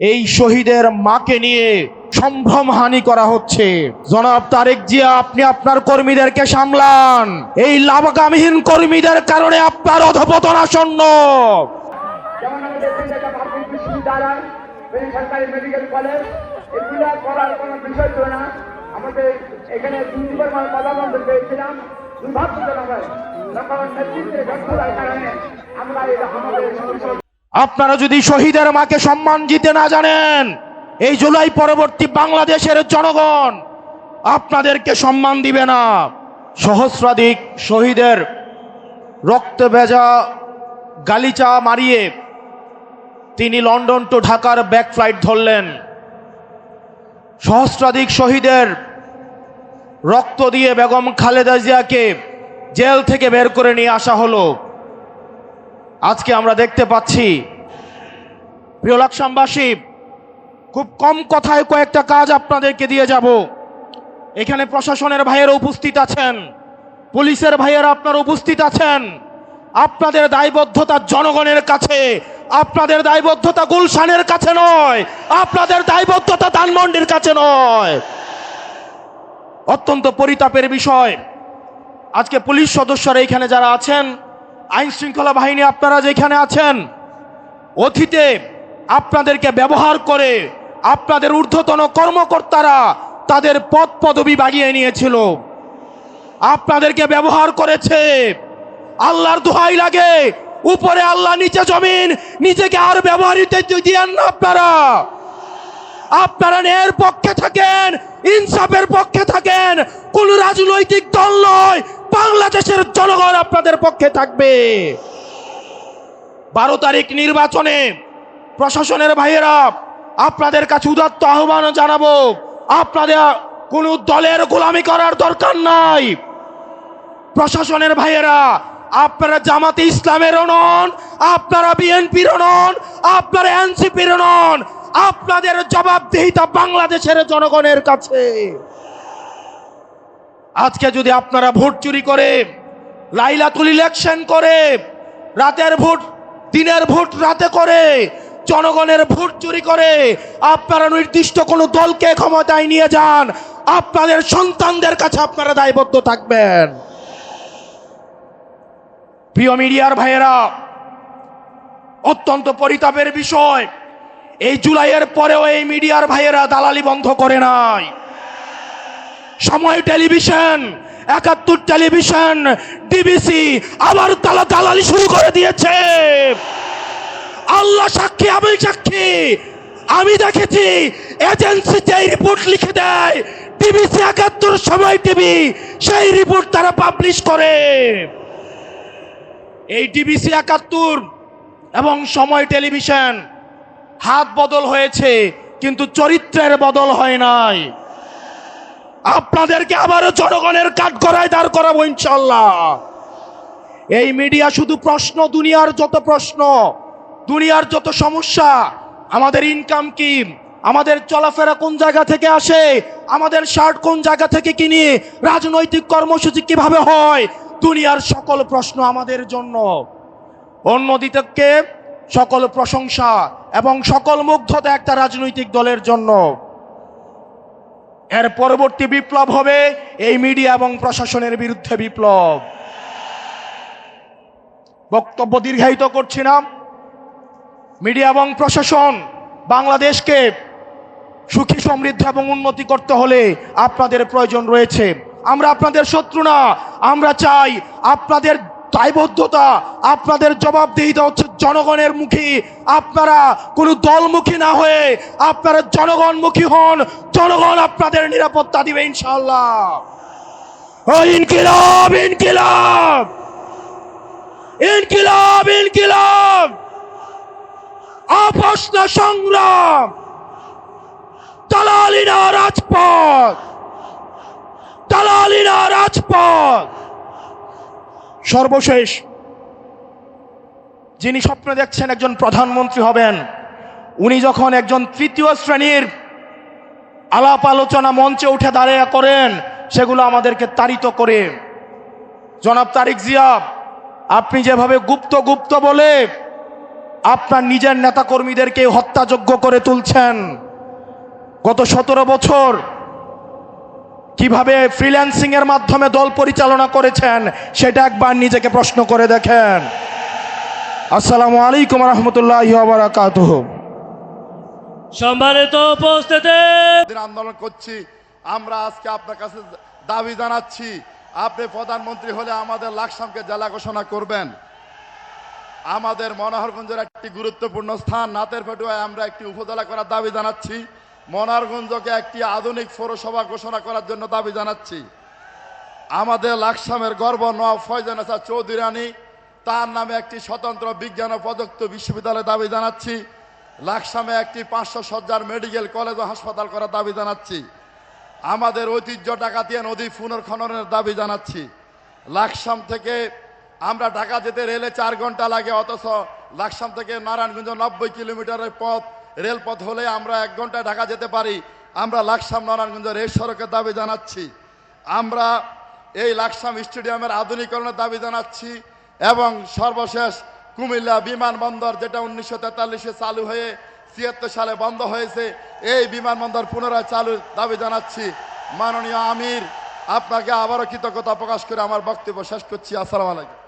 এই শহীদের মাকে নিয়ে সম্ভ্রম হানি করা হচ্ছে জনাব তারেক জিয়া আপনি আপনার কর্মীদেরকে সামলান এই লাভকামহীন কর্মীদের কারণে আপনার অধপতন আসন্ন মানে আপনারা যদি শহীদের মাকে সম্মান দিতে না জানেন, এই জুলাই পরবর্তী বাংলাদেশের জনগণ আপনাদেরকে সম্মান দিবে না। সহস্রাধিক শহীদের রক্ত ভেজা গালিচা মারিয়ে তিনি লন্ডন টু ঢাকার ব্যাক ফ্লাইট ধরলেন। সহস্রাধিক শহীদের রক্ত দিয়ে বেগম খালেদা জিয়াকে জেল থেকে বের করে নিয়ে আসা হলো। আজকে আমরা দেখতে পাচ্ছি, প্রিয় লাকসামবাসী, খুব কম কথায় কয়েকটা কাজ আপনাদেরকে দিয়ে যাব। এখানে প্রশাসনের ভাইয়েরা উপস্থিত আছেন, পুলিশের ভাইয়েরা আপনারা উপস্থিত আছেন। আপনাদের দায়বদ্ধতা জনগণের কাছে, আপনাদের দায়বদ্ধতা গুলশানের কাছে নয়, আপনাদের দায়বদ্ধতা ধানমন্ডির কাছে নয়। অত্যন্ত পরিতাপের বিষয়। আজকে পুলিশ সদস্যরা এখানে যারা আছেন আইন শৃঙ্খলা বাহিনী আপনারা যেখানে আছেন, অতীতে আপনাদেরকে ব্যবহার করে আপনাদের ঊর্ধ্বতন কর্মকর্তারা তাদের পদ পদবি বাগিয়ে নিয়েছিল। আপনাদেরকে ব্যবহার করেছে। আল্লাহর দোহাই লাগে। উপরে আল্লাহ, নিচে জমিন। নিজেকে আর ব্যবহারিত দিয়েন না আপনারা। আপনারা ন্যায়ের পক্ষে থাকেন, ইনসাফের পক্ষে থাকেন। কোন রাজনৈতিক দল নয়। বাংলাদেশের জনগণ আপনাদের পক্ষে থাকবে। বারো তারিখ নির্বাচনে প্রশাসনের ভাইয়েরা, আপনাদের কাছে উদাত্ত আহ্বান জানাব, আপনাদের কোন দলের গোলামি করার দরকার নাই। প্রশাসনের ভাইয়েরা, আপনারা জামাতে ইসলামেরও নন আপনারা বিএনপিরও নন আপনারা এনসিপির নন আপনাদের জবাবদিহিতা বাংলাদেশের জনগণের কাছে। আজকে যদি আপনারা ভোট চুরি করে, লাইলাতুল ইলেকশন করে, রাতের ভোট, দিনের ভোট রাতে করে, জনগণের ভোট চুরি করে, আপনারা নির্দিষ্ট কোনো দলকে ক্ষমতায় নিয়ে যান, আপনাদের সন্তানদের কাছে আপনারা দায়বদ্ধ থাকবেন। প্রিয় মিডিয়ার ভাইয়েরা, অত্যন্ত পরিতাপের বিষয়, এই জুলাইয়ের পরেও এই মিডিয়ার ভাইয়েরা দালালি বন্ধ করে নাই। সময় টেলিভিশন, একাত্তর টেলিভিশন, ডিবিসি আবার তালা দালালি শুরু করে দিয়েছে। আল্লাহ সাক্ষী, আমি সাক্ষী। আমি দেখেছি এজেন্সি যে রিপোর্ট লিখে দেয়, ডিবিসি একাত্তর সময় টিভি, সেই রিপোর্ট তারা পাবলিশ করে। এই ডিবিসি একাত্তর এবং সময় টেলিভিশন, হাত বদল হয়েছে, কিন্তু চরিত্রের বদল হয় নাই। আপনাদেরকে আবারও জনগণের কাঠ করায় দাঁড় করাবো ইনশাল্লাহ এই মিডিয়া শুধু প্রশ্ন, দুনিয়ার যত প্রশ্ন, দুনিয়ার যত সমস্যা, আমাদের ইনকাম কি, আমাদের চলাফেরা কোন জায়গা থেকে আসে, আমাদের শার্ট কোন জায়গা থেকে কিনি, রাজনৈতিক কর্মসূচি কীভাবে হয়, দুনিয়ার সকল প্রশ্ন আমাদের জন্য। অন্যদিকে সকল প্রশংসা এবং সকল মুগ্ধতা একটা রাজনৈতিক দলের জন্য। এর পরবর্তী বিপ্লব হবে এই মিডিয়া এবং প্রশাসনের বিরুদ্ধে বিপ্লব। বক্তব্য দীর্ঘায়িত করছি না। মিডিয়া এবং প্রশাসন বাংলাদেশকে সুখী, সমৃদ্ধ এবং উন্নতি করতে হলে আপনাদের প্রয়োজন রয়েছে। আমরা আপনাদের শত্রু না। আমরা চাই আপনাদের দায়বদ্ধতা আপনাদের জবাবদিহিতা হচ্ছে জনগণের মুখী। আপনারা কোনো দলমুখী না হয়ে আপনারা জনগণমুখী হন। জনগণ আপনাদের নিরাপত্তা দিবে ইনশাল্লাহ ইনকিলাব ইনকিলাব! ইনকিলাব ইনকিলাব! আপসনা সংগ্রাম! দালালিনা রাজপথ! দালালিনা রাজপথ! সর্বশেষ, যিনি স্বপ্ন দেখছেন একজন প্রধানমন্ত্রী হবেন, উনি যখন একজন তৃতীয় শ্রেণির আলাপ আলোচনা মঞ্চে উঠে দাঁড়িয়ে করেন, সেগুলো আমাদেরকে তাড়িত করে। জনাব তারিক জিয়া, আপনি যেভাবে গুপ্ত গুপ্ত বলে আপনার নিজের নেতাকর্মীদেরকে হত্যাযোগ্য করে তুলছেন, গত সতেরো বছর কীভাবে ফ্রিল্যান্সিং এর মাধ্যমে দল পরিচালনা করেছেন সেটা একবার নিজেকে প্রশ্ন করে দেখেন। আসসালামু আলাইকুম রহমতুল্লাহ বারাকাতুহ। সম্মানিত উপস্থিতি। দিন আন্দোলন করছি আমরা আজকে আপনার কাছে দাবি জানাচ্ছি আপনি প্রধানমন্ত্রী হলে আমাদের লাকসামকে জেলা ঘোষণা করবেন। আমাদের মনোহরগঞ্জের একটি গুরুত্বপূর্ণ স্থান নাতের ফেটুয়ায় আমরা একটি উপজেলা করার দাবি জানাচ্ছি। মনোহরগঞ্জকে একটি আধুনিক পৌরসভা ঘোষণা করার জন্য দাবি জানাচ্ছি। আমাদের লাকসামের গর্ব নওয়াব ফয়জান আসাদ চৌধুরী রানী, তার নামে একটি স্বতন্ত্র বিজ্ঞান ও প্রযুক্তি বিশ্ববিদ্যালয়ের দাবি জানাচ্ছি। লাকসামে একটি পাঁচশো সজ্জার মেডিকেল কলেজ ও হাসপাতাল করার দাবি জানাচ্ছি। আমাদের ঐতিহ্য ডাকাতিয়া নদী পুনর্খননের দাবি জানাচ্ছি। লাকসাম থেকে আমরা ঢাকা যেতে রেলে চার ঘণ্টা লাগে, অথচ লাকসাম থেকে নারায়ণগঞ্জ নব্বই কিলোমিটারের পথ রেলপথ হলে আমরা এক ঘন্টায় ঢাকা যেতে পারি। আমরা লাকসাম নারায়ণগঞ্জ রেল সড়কের দাবি জানাচ্ছি। আমরা এই লাকসাম স্টেডিয়ামের আধুনিকরণের দাবি জানাচ্ছি এবং সর্বশেষ কুমিল্লা বিমানবন্দর, যেটা উনিশশো তেতাল্লিশে চালু হয়ে ছিয়াত্তর সালে বন্ধ হয়েছে, এই বিমানবন্দর পুনরায় চালুর দাবি জানাচ্ছি। মাননীয় আমির, আপনাকে আবারও কৃতজ্ঞতা প্রকাশ করে আমার বক্তব্য শেষ করছি। আসসালামু আলাইকুম।